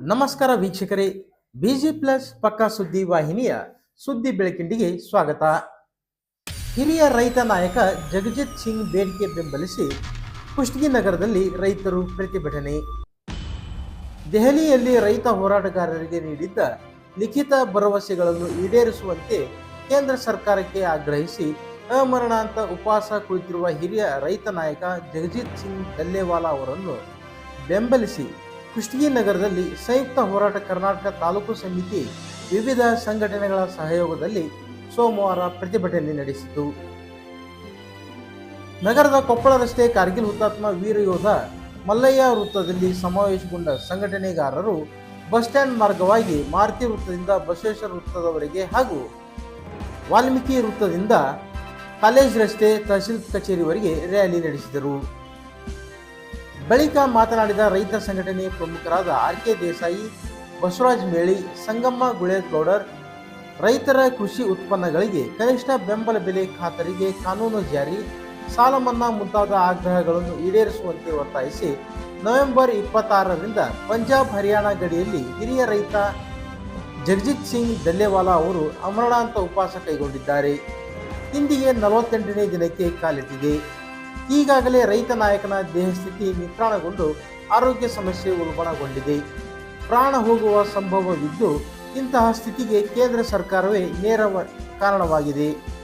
ನಮಸ್ಕಾರ ವೀಕ್ಷಕರೇ, busy plus ಪಕ್ಕಾ ಸುದ್ದಿ ವಾಹಿನಿಯ ಸುದ್ದಿ ಬೆಳಕಿಂಡಿಗೆ ಸ್ವಾಗತ. ಹಿರಿಯ ರೈತ ನಾಯಕ ಜಗಜಿತ್ ಸಿಂಗ್ ಬೇಡಿಕೆ ಬೆಂಬಲಿಸಿ ಕುಷ್ಟಗಿ ನಗರದಲ್ಲಿ ರೈತರು ಪ್ರತಿಭಟನೆ. ದೆಹಲಿಯಲ್ಲಿ ರೈತ ಹೋರಾಟಗಾರರಿಗೆ ನೀಡಿದ್ದ ಲಿಖಿತ ಭರವಸೆಗಳನ್ನು ಈಡೇರಿಸುವಂತೆ ಕೇಂದ್ರ ಸರ್ಕಾರಕ್ಕೆ ಆಗ್ರಹಿಸಿ ಅಮರಣಾಂತ ಉಪವಾಸ ಕುಳಿತಿರುವ ಹಿರಿಯ ರೈತ ನಾಯಕ ಜಗಜಿತ್ ಸಿಂಗ್ ದಲ್ಲೇವಾಲಾ ಅವರನ್ನು ಬೆಂಬಲಿಸಿ ಕುಷ್ಟಗಿ ನಗರದಲ್ಲಿ ಸಂಯುಕ್ತ ಹೋರಾಟ ಕರ್ನಾಟಕ ತಾಲೂಕು ಸಮಿತಿ ವಿವಿಧ ಸಂಘಟನೆಗಳ ಸಹಯೋಗದಲ್ಲಿ ಸೋಮವಾರ ಪ್ರತಿಭಟನೆ ನಡೆಸಿತು. ನಗರದ ಕೊಪ್ಪಳ ರಸ್ತೆ ಕಾರ್ಗಿಲ್ ಹುತಾತ್ಮ ವೀರ ಯೋಧ ಮಲ್ಲಯ್ಯ ವೃತ್ತದಲ್ಲಿ ಸಮಾವೇಶಗೊಂಡ ಸಂಘಟನೆಗಾರರು ಬಸ್ ಸ್ಟ್ಯಾಂಡ್ ಮಾರ್ಗವಾಗಿ ಮಾರುತಿ ವೃತ್ತದಿಂದ ಬಸವೇಶ್ವರ ವೃತ್ತದವರೆಗೆ ಹಾಗೂ ವಾಲ್ಮೀಕಿ ವೃತ್ತದಿಂದ ಕಾಲೇಜ್ ರಸ್ತೆ ತಹಸೀಲ್ ಕಚೇರಿವರೆಗೆ ರ್ಯಾಲಿ ನಡೆಸಿದರು. ಬಳಿಕ ಮಾತನಾಡಿದ ರೈತ ಸಂಘಟನೆ ಪ್ರಮುಖರಾದ ಆರ್ ಕೆ ದೇಸಾಯಿ, ಬಸವರಾಜ್ ಮೇಳಿ, ಸಂಗಮ್ಮ ಗುಳೇಗೌಡರ್, ರೈತರ ಕೃಷಿ ಉತ್ಪನ್ನಗಳಿಗೆ ಕನಿಷ್ಠ ಬೆಂಬಲ ಬೆಲೆ ಖಾತರಿಗೆ ಕಾನೂನು ಜಾರಿ, ಸಾಲ ಮನ್ನಾ ಮುಂತಾದ ಆಗ್ರಹಗಳನ್ನು ಈಡೇರಿಸುವಂತೆ ಒತ್ತಾಯಿಸಿ ನವೆಂಬರ್ ಇಪ್ಪತ್ತಾರರಿಂದ ಪಂಜಾಬ್, ಹರಿಯಾಣ ಗಡಿಯಲ್ಲಿ ಹಿರಿಯ ರೈತ ಜಗಜಿತ್ ಸಿಂಗ್ ದಲ್ಲೇವಾಲಾ ಅವರು ಅಮರಣಾಂತ ಉಪವಾಸ ಕೈಗೊಂಡಿದ್ದಾರೆ. ಇಂದಿಗೆ ನಲವತ್ತೆಂಟನೇ ದಿನಕ್ಕೆ ಕಾಲಿಟ್ಟಿದೆ ಈಗಾಗಲೇ ರೈತ ನಾಯಕನ ದೇಹಸ್ಥಿತಿ ನಿತ್ರಾಣಗೊಂಡು ಆರೋಗ್ಯ ಸಮಸ್ಯೆ ಉಲ್ಬಣಗೊಂಡಿದೆ. ಪ್ರಾಣ ಹೋಗುವ ಸಂಭವವಿದ್ದು ಇಂತಹ ಸ್ಥಿತಿಗೆ ಕೇಂದ್ರ ಸರ್ಕಾರವೇ ನೇರ ಕಾರಣವಾಗಿದೆ.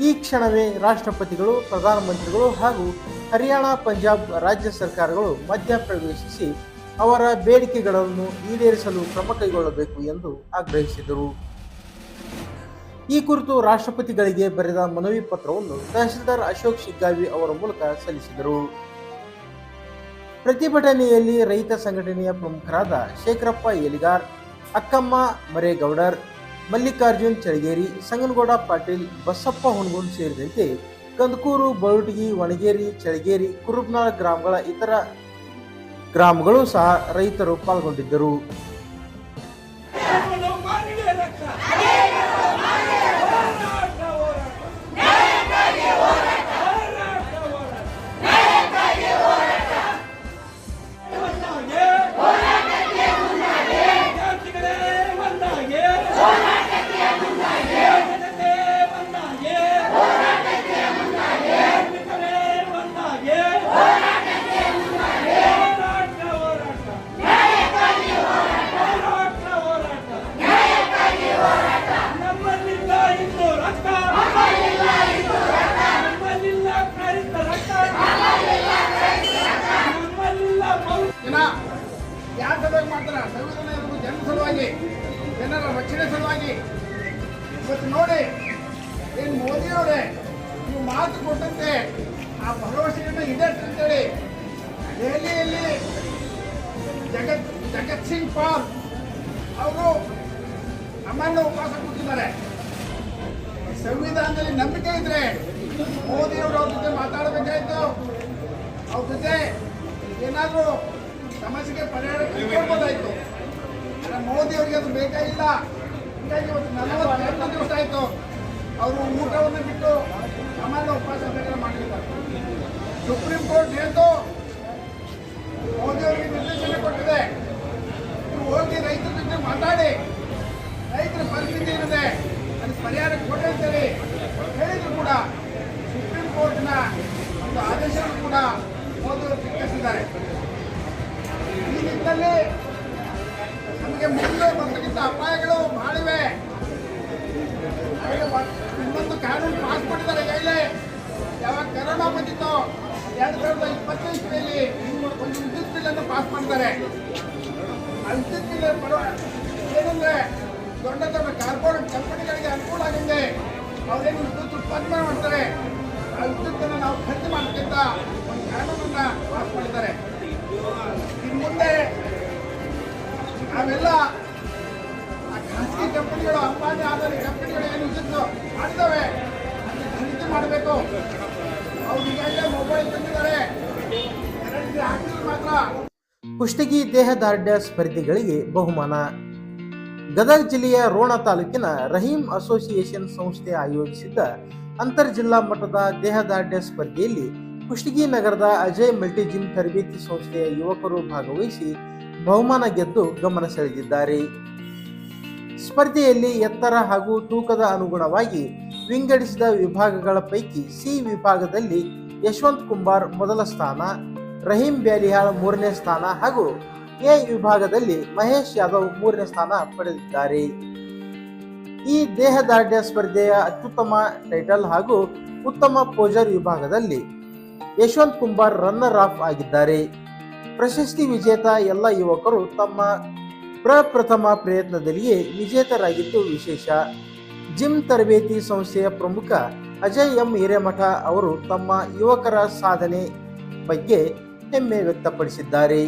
ಈ ಕ್ಷಣವೇ ರಾಷ್ಟ್ರಪತಿಗಳು, ಪ್ರಧಾನಮಂತ್ರಿಗಳು ಹಾಗೂ ಹರಿಯಾಣ, ಪಂಜಾಬ್ ರಾಜ್ಯ ಸರ್ಕಾರಗಳು ಮಧ್ಯಪ್ರವೇಶಿಸಿ ಅವರ ಬೇಡಿಕೆಗಳನ್ನು ಈಡೇರಿಸಲು ಕ್ರಮ ಕೈಗೊಳ್ಳಬೇಕು ಎಂದು ಆಗ್ರಹಿಸಿದರು. ಈ ಕುರಿತು ರಾಷ್ಟ್ರಪತಿಗಳಿಗೆ ಬರೆದ ಮನವಿ ಪತ್ರವನ್ನು ತಹಸೀಲ್ದಾರ್ ಅಶೋಕ್ ಶಿಗ್ಗಾವಿ ಅವರ ಮೂಲಕ ಸಲ್ಲಿಸಿದರು. ಪ್ರತಿಭಟನೆಯಲ್ಲಿ ರೈತ ಸಂಘಟನೆಯ ಪ್ರಮುಖರಾದ ಶೇಖರಪ್ಪ ಎಲಿಗಾರ್ ಅಕ್ಕಮ್ಮ ಮರೇಗೌಡರ್, ಮಲ್ಲಿಕಾರ್ಜುನ್ ಚಳಗೇರಿ ಸಂಗನಗೌಡ ಪಾಟೀಲ್, ಬಸಪ್ಪ ಹುಣಗುನ್ ಸೇರಿದಂತೆ ಕಂದಕೂರು ಬಳುಟಗಿ ವಣಗೇರಿ ಚಳಗೇರಿ ಕುರುಬ್ನಾಳ ಗ್ರಾಮಗಳ ಇತರ ಗ್ರಾಮಗಳು ಸಹ ರೈತರು ಪಾಲ್ಗೊಂಡಿದ್ದರು. ಏನು ನೀವು ಮಾತು ಕೊಟ್ಟಂತೆ, ಆ ಭರವಸೆ ಈಡೇರಿಸಿ ಅಂತೇಳಿ. ದೆಹಲಿಯಲ್ಲಿ ಜಗತ್ ಜಗತ್ ಸಿಂಗ್ ಪಾಲ್ ಅವರು ಅಮಾನ್ಯ ಉಪವಾಸ ಕೂತಿದ್ದಾರೆ. ಸಂವಿಧಾನದಲ್ಲಿ ನಂಬಿಕೆ ಇದ್ರೆ ಮೋದಿಯವರು ಅವ್ರ ಜೊತೆ ಮಾತಾಡಬೇಕಾಯ್ತು. ಅವ್ರ ಜೊತೆ ಏನಾದರೂ ಸಮಸ್ಯೆಗೆ ಪರಿಹಾರ ಕೊಡ್ಬೋದಾಯ್ತು. ಮೋದಿ ಅವರಿಗೆ ಅದು ಬೇಕಾಗಿಲ್ಲ. ಹೀಗಾಗಿ ಇವತ್ತು ಎರಡು ದಿವಸ ಆಯ್ತು. ಅವರು ಊಟವನ್ನು ಬಿಟ್ಟು ಸಾಮಾನ್ಯ ಉಪವಾಸ ಮಾಡಿದ್ದಾರೆ. ಸುಪ್ರೀಂ ಕೋರ್ಟ್ ಹೇಳ್ತು ಮೋದಿ ಅವರಿಗೆ ನಿರ್ದೇಶನ ಕೊಟ್ಟಿದೆ. ಹೋಗಿ ರೈತರ ಜೊತೆ ಮಾತಾಡಿ. ರೈತರ ಪರಿಸ್ಥಿತಿ ಏನಿದೆ? ಅದಕ್ಕೆ ಪರಿಹಾರ ಕೊಟ್ಟೆ ಅಂತೇಳಿ ಹೇಳಿದ್ರು ಕೂಡ. ಸುಪ್ರೀಂ ಕೋರ್ಟ್ನ ಒಂದು ಆದೇಶವನ್ನು ಕೂಡ ಮೋದಿಯವರು ಅವರು ಧಿಕ್ಕರಿಸಿದ್ದಾರೆ ಈ ನಿಟ್ಟಿನಲ್ಲಿ ನಮಗೆ ಮುಂದೆ ಬರ್ತಕ್ಕಂಥ ಅಪಾಯಗಳು ಬಹಳಿವೆ ಹಾಗೆ ವ- ಇನ್ನೊಂದು ಕಾನೂನು ಪಾಸ್ ಮಾಡಿದ್ದಾರೆ ಈಗಾಗಲೇ ಯಾವಾಗ ಕರೋನಾ ಬಂದಿತ್ತು, ಎರಡು ಸಾವಿರದ ಇಪ್ಪತ್ತೈದು ಇಸ್ವಿಯಲ್ಲಿ ಒಂದು ವಿದ್ಯುತ್ ಬಿಲ್ ಅನ್ನು ಪಾಸ್ ಮಾಡ್ತಾರೆ. ಆ ವಿದ್ಯುತ್ ಬಿಲ್ ಏನಂದ್ರೆ ದೊಡ್ಡ ದೊಡ್ಡ ಕಾರ್ಪೊರೇಟ್ ಕಂಪನಿಗಳಿಗೆ ಅನುಕೂಲ ಆಗಿದೆ ಅವರೇನು ವಿದ್ಯುತ್ ಉತ್ಪಾದನೆ ಮಾಡ್ತಾರೆ. ಆ ವಿದ್ಯುತ್ತನ್ನು ನಾವು ಖರ್ಚು ಮಾಡಬೇಕಂತ ಒಂದು ಕಾನೂನನ್ನ ಪಾಸ್ ಮಾಡಿದ್ದಾರೆ. ಇನ್ನು ಮುಂದೆ ನಾವೆಲ್ಲ ಆ ಖಾಸಗಿ ಕಂಪನಿಗಳು ಅಂಬಾನಿ ಆಧಾರ ಕುಷ್ಟಗಿ ದೇಹದಾರ್ಢ್ಯ ಸ್ಪರ್ಧಿಗಳಿಗೆ ಬಹುಮಾನ. ಗದಗ ಜಿಲ್ಲೆಯ ರೋಣ ತಾಲೂಕಿನ ರಹೀಂ ಅಸೋಸಿಯೇಷನ್ ಸಂಸ್ಥೆ ಆಯೋಜಿಸಿದ್ದ ಅಂತರ್ ಜಿಲ್ಲಾ ಮಟ್ಟದ ದೇಹದಾರ್ಢ್ಯ ಸ್ಪರ್ಧೆಯಲ್ಲಿ ಕುಷ್ಟಗಿ ನಗರದ ಅಜಯ್ ಮಲ್ಟಿ ಜಿಮ್ ತರಬೇತಿ ಸಂಸ್ಥೆಯ ಯುವಕರು ಭಾಗವಹಿಸಿ ಬಹುಮಾನ ಗೆದ್ದು ಗಮನ ಸೆಳೆದಿದ್ದಾರೆ. ಸ್ಪರ್ಧೆಯಲ್ಲಿ ಎತ್ತರ ಹಾಗೂ ತೂಕದ ಅನುಗುಣವಾಗಿ ವಿಂಗಡಿಸಿದ ವಿಭಾಗಗಳ ಪೈಕಿ ಸಿ ವಿಭಾಗದಲ್ಲಿ ಯಶವಂತ್ ಕುಂಬಾರ್ ಮೊದಲ ಸ್ಥಾನ ರಹೀಂ ಬ್ಯಾಲಿಹಾಳ್ ಮೂರನೇ ಸ್ಥಾನ ಹಾಗೂ ಎ ವಿಭಾಗದಲ್ಲಿ ಮಹೇಶ್ ಯಾದವ್ ಮೂರನೇ ಸ್ಥಾನ ಪಡೆದಿದ್ದಾರೆ. ಈ ದೇಹದಾರ್ಢ್ಯ ಸ್ಪರ್ಧೆಯ ಅತ್ಯುತ್ತಮ ಟೈಟಲ್ ಹಾಗೂ ಉತ್ತಮ ಪೋಜರ್ ವಿಭಾಗದಲ್ಲಿ ಯಶವಂತ್ ಕುಂಬಾರ್ ರನ್ನರ್ ಆಫ್ ಆಗಿದ್ದಾರೆ. ಪ್ರಶಸ್ತಿ ವಿಜೇತ ಎಲ್ಲ ಯುವಕರು ತಮ್ಮ ಪ್ರಪ್ರಥಮ ಪ್ರಯತ್ನದಲ್ಲಿಯೇ ವಿಜೇತರಾಗಿದ್ದು ವಿಶೇಷ. ಜಿಮ್ ತರಬೇತಿ ಸಂಸ್ಥೆಯ ಪ್ರಮುಖ ಅಜಯ್ ಎಂ ಹಿರೇಮಠ ಅವರು ತಮ್ಮ ಯುವಕರ ಸಾಧನೆ ಬಗ್ಗೆ ಹೆಮ್ಮೆ ವ್ಯಕ್ತಪಡಿಸಿದ್ದಾರೆ.